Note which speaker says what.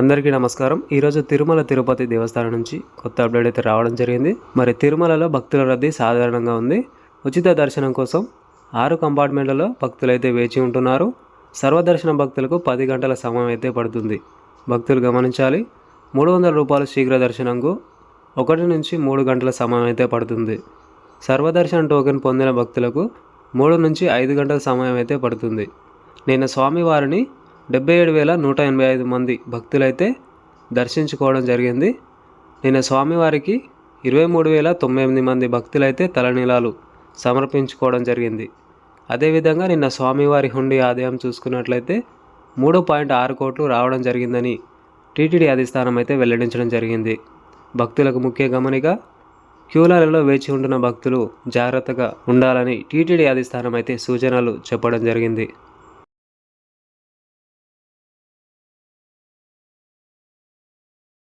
Speaker 1: అందరికీ నమస్కారం. ఈరోజు తిరుమల తిరుపతి దేవస్థానం నుంచి కొత్త అప్డేట్ అయితే రావడం జరిగింది. మరి తిరుమలలో భక్తుల రద్దీ సాధారణంగా ఉంది. ఉచిత దర్శనం కోసం ఆరు కంపార్ట్మెంట్లలో భక్తులైతే వేచి ఉంటున్నారు. సర్వదర్శన భక్తులకు పది గంటల సమయం అయితే పడుతుంది. భక్తులు గమనించాలి. మూడు వందల రూపాయలు శీఘ్ర దర్శనంకు ఒకటి నుంచి మూడు గంటల సమయం అయితే పడుతుంది. సర్వదర్శన టోకెన్ పొందిన భక్తులకు మూడు నుంచి ఐదు గంటల సమయం అయితే పడుతుంది. నేను స్వామివారిని డెబ్బై ఏడు వేల నూట ఎనభై ఐదు మంది భక్తులైతే దర్శించుకోవడం జరిగింది. నిన్న స్వామివారికి ఇరవై మూడు వేల తొంభై ఎనిమిది మంది భక్తులైతే తలనీలాలు సమర్పించుకోవడం జరిగింది. అదేవిధంగా నిన్న స్వామివారి హుండీ ఆదాయం చూసుకున్నట్లయితే మూడు పాయింట్ ఆరు కోట్లు రావడం జరిగిందని టీటీడీ అధిష్టానం అయితే వెల్లడించడం జరిగింది. భక్తులకు ముఖ్య గమనిక క్యూలలలో వేచి ఉంటున్న భక్తులు జాగ్రత్తగా ఉండాలని టీటీడీ అధిష్టానం అయితే సూచనలు చెప్పడం జరిగింది.